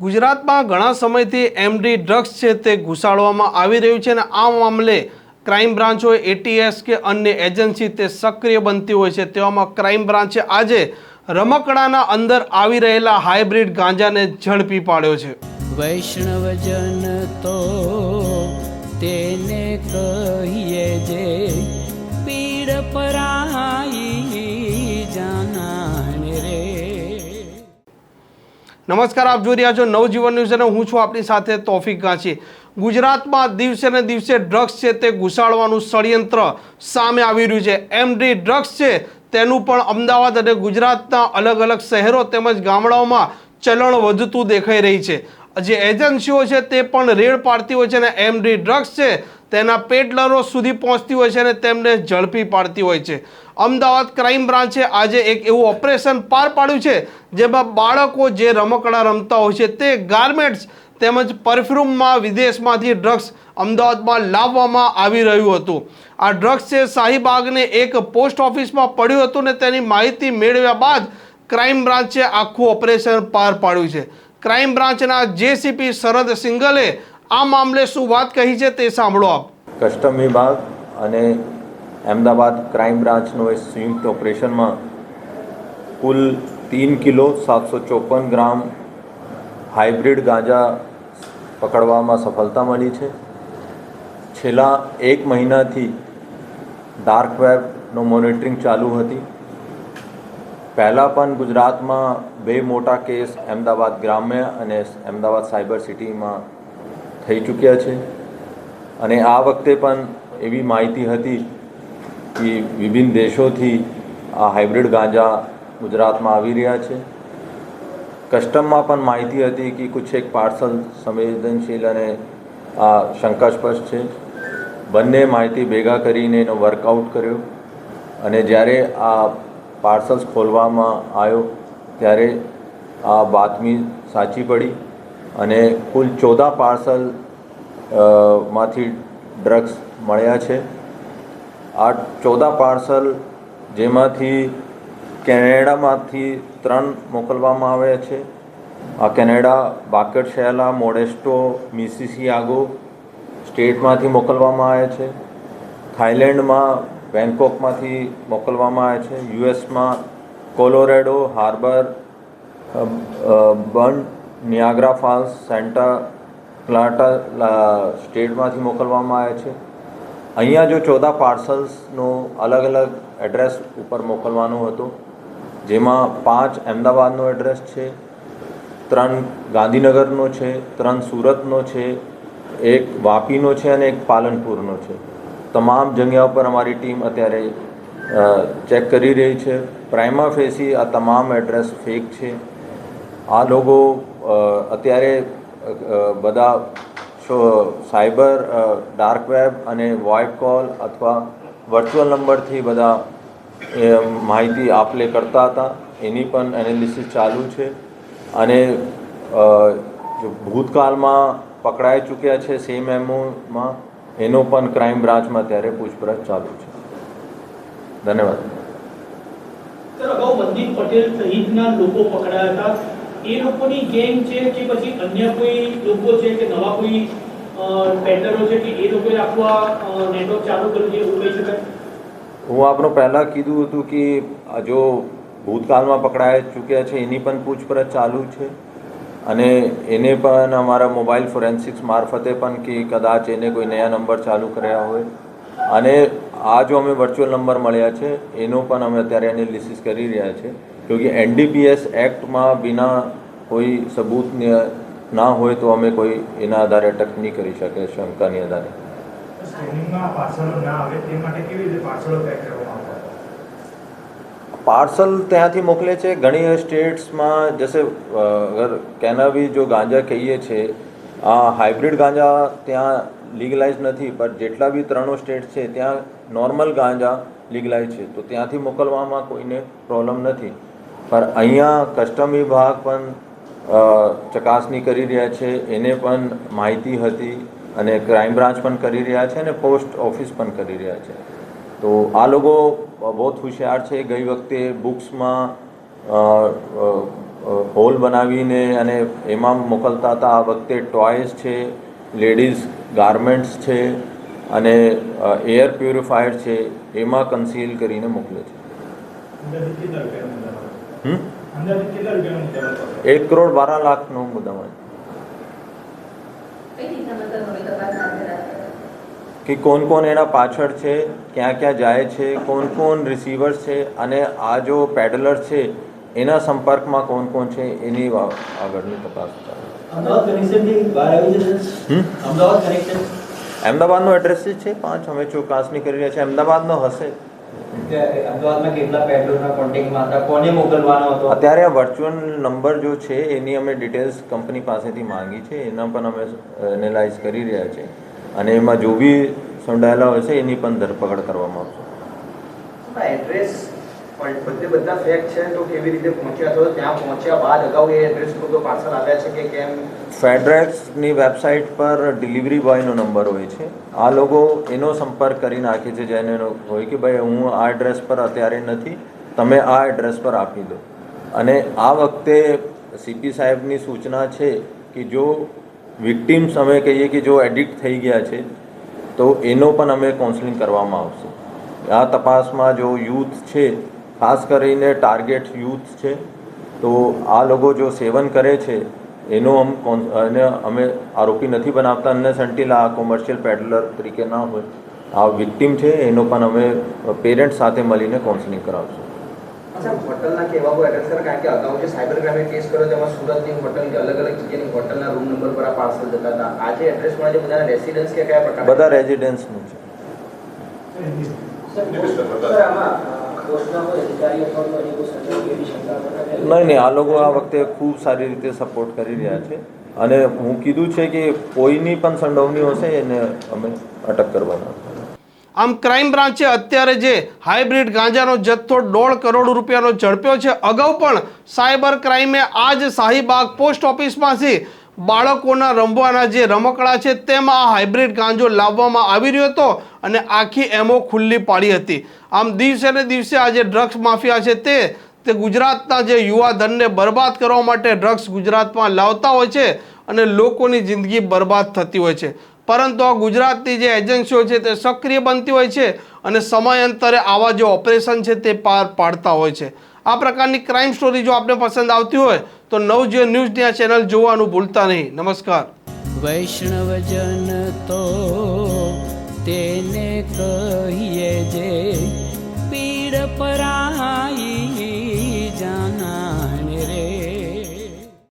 ગુજરાતમાં ઘણા સમયથી એમડી ડ્રગ્સ છે તે ઘુસાડવામાં આવી રહ્યું છે અને આ મામલે ક્રાઇમ બ્રાન્ચ હોય એટીએસ કે અન્ય એજન્સી તે સક્રિય બનતી હોય છે. તેવામાં ક્રાઇમ બ્રાન્ચે આજે રમકડાના અંદર આવી રહેલા હાઇબ્રિડ ગાંજાને ઝડપી પાડ્યો છે. વૈષ્ણવજન તો તેને કહીએ જે પીડ પરાઈ નમસ્કાર, આપ જોઈ રહ્યા છો નવજીવન ન્યૂઝ અને હું છું આપણી સાથે તોફિક ગાંચી. ગુજરાતમાં દિવસે ને દિવસે ડ્રગ્સ છે તે ઘુસાડવાનું ષડયંત્ર સામે આવી રહ્યું છે. એમડી ડ્રગ્સ છે તેનું પણ અમદાવાદ અને ગુજરાતના અલગ અલગ શહેરો તેમજ ગામડાઓમાં ચલણ વધતું દેખાઈ રહી છે. જે એજન્સીઓ છે તે પણ રેડ પાડતી હોય છે અને એમડી ડ્રગ્સ છે તેના પેટલરો સુધી પહોંચતી હોય છે અને તેમને ઝડપી પાડતી હોય છે. અમદાવાદ ક્રાઇમ બ્રાન્ચે આજે એક એવું ઓપરેશન પાર પાડ્યું છે, જેમાં બાળકો જે રમકડા રમતા હોય છે તે ગાર્મેન્ટ્સ તેમજ પરફ્યુમમાં વિદેશમાંથી ડ્રગ્સ અમદાવાદમાં લાવવામાં આવી રહ્યું હતું. આ ડ્રગ્સ છે શાહીબાગને એક પોસ્ટ ઓફિસમાં પડ્યું હતું ને તેની માહિતી મેળવ્યા બાદ ક્રાઇમ બ્રાન્ચે આખું ઓપરેશન પાર પાડ્યું છે. ક્રાઇમ બ્રાન્ચના જેસીપી શરદ સિંગલે આ મામલે શું વાત કહી છે તે સાંભળો આપ. કસ્ટમ વિભાગ અને અમદાવાદ ક્રાઇમ બ્રાન્ચનો એ સંયુક્ત ઓપરેશનમાં કુલ તીન કિલો સાતસો ચોપન ગ્રામ હાઇબ્રિડ ગાંજા પકડવામાં સફળતા મળી છે. છેલ્લા એક મહિનાથી ડાર્ક વેબનો મોનિટરિંગ ચાલુ હતી. પહેલાં પણ ગુજરાતમાં બે મોટા કેસ અમદાવાદ ગ્રામ્ય અને અમદાવાદ સાયબર સિટીમાં થઈ ચૂક્યા છે. અને આ વખતે પણ એવી માહિતી હતી વિભિન્ન દેશોથી આ હાઇબ્રિડ ગાંજા ગુજરાતમાં આવી રહ્યા છે. કસ્ટમમાં પણ માહિતી હતી કે કુછ એક પાર્સલ સંવેદનશીલ અને આ શંકાસ્પદ છે. બંને માહિતી ભેગા કરીને એનો વર્કઆઉટ કર્યો અને જ્યારે આ પાર્સલ્સ ખોલવામાં આવ્યો ત્યારે આ બાતમી સાચી પડી અને કુલ ચૌદા પાર્સલમાંથી ડ્રગ્સ મળ્યા છે. આ ચૌદા પાર્સલ જેમાંથી કેનેડામાંથી ત્રણ મોકલવામાં આવ્યા છે. આ કેનેડા, બાકેટ, શેલા, મોડેસ્ટો, મિસિસિયાગો સ્ટેટમાંથી મોકલવામાં આવ્યા છે. થાઈલેન્ડમાં બેંકોકમાંથી મોકલવામાં આવ્યા છે. યુએસમાં કોલોરેડો, હાર્બર બન નિયાગ્રા ફાલ્સ, સેન્ટા ક્લાટા સ્ટેટમાંથી મોકલવામાં આવ્યા છે. અહીંયા જો ચૌદા પાર્સલ્સનો અલગ અલગ એડ્રેસ ઉપર મોકલવાનું હતું, જેમાં પાંચ અમદાવાદનો એડ્રેસ છે, ત્રણ ગાંધીનગરનો છે, ત્રણ સુરતનો છે, એક વાપીનો છે અને એક પાલનપુરનો છે. તમામ જગ્યા ઉપર અમારી ટીમ અત્યારે ચેક કરી રહી છે. પ્રાઇમા ફેસી આ તમામ એડ્રેસ ફેક છે. આ લોકો અત્યારે બધા શો સાયબર ડાર્ક વેબ અને વોઇસ કોલ અથવા વર્ચ્યુઅલ નંબરથી બધા માહિતી આપલે કરતા હતા. એની પણ એનાલિસિસ ચાલુ છે. અને ભૂતકાળમાં પકડાઈ ચૂક્યા છે સેમ એમઓમાં એનો પણ ક્રાઇમ બ્રાન્ચમાં ત્યારે પૂછપરછ ચાલુ છે. ધન્યવાદ. સર, અગાઉ પટેલ સહિતના લોકો પકડાયા હતા. એ લોકોની ગેંગ છે કે પછી અન્ય કોઈ લોકો છે કે નવા કોઈ પેન્ડરો છે કે એ લોકોએ આખું આ નેટવર્ક ચાલુ કર્યું છે એવું કહી શકાય? હું આપણું પહેલાં કીધું હતું કે જો ભૂતકાળમાં પકડાઈ ચૂક્યા છે એની પણ પૂછપરછ ચાલુ છે. અને એને પણ અમારા મોબાઈલ ફોરેન્સિક્સ મારફતે પણ કે કદાચ એને કોઈ નયા નંબર ચાલુ કર્યા હોય. અને આ જો અમે વર્ચ્યુઅલ નંબર મળ્યા છે, એનો પણ અમે અત્યારે એનાલિસિસ કરી રહ્યા છે. क्योंकि એનડીપીએસ એક્ટમાં વિના કોઈ સબૂત ના હોય તો અમે કોઈ એના આધારે અટક નહીં કરી શકીએ શંકાની આધારે પાર્સલ ત્યાંથી મોકલે છે ઘણી સ્ટેટ્સમાં જશે અગર કેનાવી જો ગાંજા કહીએ છે આ હાઇબ્રિડ ગાંજા ત્યાં લીગલાઇઝ નથી પણ જેટલા બી ત્રણો સ્ટેટ છે ત્યાં નોર્મલ ગાંજા લીગલાઇઝ છે તો ત્યાંથી મોકલવામાં કોઈને પ્રોબ્લેમ નથી પણ અહીંયા કસ્ટમ વિભાગ પણ ચકાસણી કરી રહ્યા છે. એને પણ માહિતી હતી અને ક્રાઇમ બ્રાન્ચ પણ કરી રહ્યા છે અને પોસ્ટ ઓફિસ પણ કરી રહ્યા છે. તો આ લોકો બહુ હોશિયાર છે. ગઈ વખતે બુક્સમાં હોલ બનાવીને અને એમાં મોકલતા હતા. આ વખતે ટોયસ છે, લેડીઝ ગાર્મેન્ટ્સ છે અને એર પ્યુરિફાયર છે. એમાં કન્સીલ કરીને મોકલે છે. એક કરોડ બાર લાખનો મુદ્દામાલ કે કોણ કોણ એના પાછળ છે ક્યાં ક્યાં જાય છે કોણ કોણ રિસીવર્સ છે અને આ જો પેડલર છે એના સંપર્કમાં કોણ કોણ છે એની આગળની તપાસ કરે અમદાવાદ અમદાવાદનો એડ્રેસ જ છે પાંચ અમે ચોકાસની કરી રહ્યા છે અમદાવાદનો હશે. ત્યાં અમદાવાદમાં કેટલા પેટ્રોલના કોન્ટેક્ટમાં હતા? કોને મોકલવાનો હતો? અત્યારે આ વર્ચ્યુઅલ નંબર જો છે એની અમે ડિટેલ્સ કંપની પાસેથી માંગી છે. એના પણ અમે એનાલાઇઝ કરી રહ્યા છે. અને એમાં જો બી સંડાયેલા હોય છે એની પણ ધરપકડ કરવામાં આવશે. એડ્રેસ બધે બધા ફેક છે તો કેવી રીતે પહોંચ્યા? છો ત્યાં પહોંચ્યા બાદ અગાઉ એ એડ્રેસ પર તો પાર્સલ આવ્યા છે કે કેમ? ફેડરેક્સની વેબસાઇટ પર ડિલિવરી બોયનો નંબર હોય છે. આ લોકો એનો સંપર્ક કરી નાખે છે, જેને હોય કે ભાઈ હું આ એડ્રેસ પર અત્યારે નથી, તમે આ એડ્રેસ પર આપી દો. અને આ વખતે સીપી સાહેબની સૂચના છે કે જો વિક્ટીમ્સ અમે કહીએ કે જો એડિક્ટ થઈ ગયા છે, તો એનો પણ અમે કાઉન્સેલિંગ કરવામાં આવશે. આ તપાસમાં જો યુથ છે ખાસ કરીને ટાર્ગેટ યુથ છે તો આ લોકો જો સેવન કરે છે એનો અમ અને અમે આરોપી નથી બનાવતા અને સંટીલ આ કોમર્શિયલ પેડલર તરીકે ના હોય. આ વિક્ટીમ છે એનો પણ અમે પેરેન્ટ્સ સાથે મળીને કાઉન્સલિંગ કરાવશું. અચ્છા હોટલના કહેવા કોઈ એડ્રેસ સર? કારણ કે અગાઉ જે સાયબર ક્રાઇમે કેસ કર્યો તેમાં સુરતની હોટલ કે અલગ અલગ જગ્યાની હોટલના રૂમ નંબર પર આ પાર્સલ જતા હતા. આજે એડ્રેસ મળે છે બધાના રેસિડન્સ કે કયા પ્રકાર બધા રેઝિડન્સનું છે. સર આમાં નહીં નહીં આ લોકો આ વખતે ખૂબ સારી રીતે સપોર્ટ કરી રહ્યા છે. અને હું કીધું છે કે કોઈની પણ સંડોવણી હશે એને અમે અટક કરવાના આમ ક્રાઇમ બ્રાન્ચે અત્યારે જે હાઇબ્રિડ ગાંજાનો જથ્થો દોઢ કરોડ રૂપિયાનો ઝડપ્યો છે. અગાઉ પણ સાયબર ક્રાઇમે આ જ શાહીબાગ પોસ્ટ ઓફિસમાંથી બાળકોના રમવાના જે રમકડા છે તેમાં આ હાઇબ્રિડ ગાંજો લાવવામાં આવી રહ્યો હતો અને આખી એમો ખુલ્લી પાડી હતી. આમ દિવસે ને દિવસે આ જે ડ્રગ્સ માફિયા છે તે તે ગુજરાતના જે યુવા ધનને બરબાદ કરવા માટે ડ્રગ્સ ગુજરાતમાં લાવતા હોય છે અને લોકોની જિંદગી બરબાદ થતી હોય છે. પરંતુ આ ગુજરાતની જે એજન્સીઓ છે તે સક્રિય બનતી હોય છે અને સમયાંતરે આવા જે ઓપરેશન છે તે પાર પાડતા હોય છે. આ પ્રકારની ક્રાઇમ સ્ટોરી જો આપને પસંદ આવતી હોય, તો નવજીવન ન્યૂઝની આ ચેનલ જોવાનું ભૂલતા નહીં. નમસ્કાર. વૈષ્ણવજન તો તેને કહીએ જે પીડ પરાઈ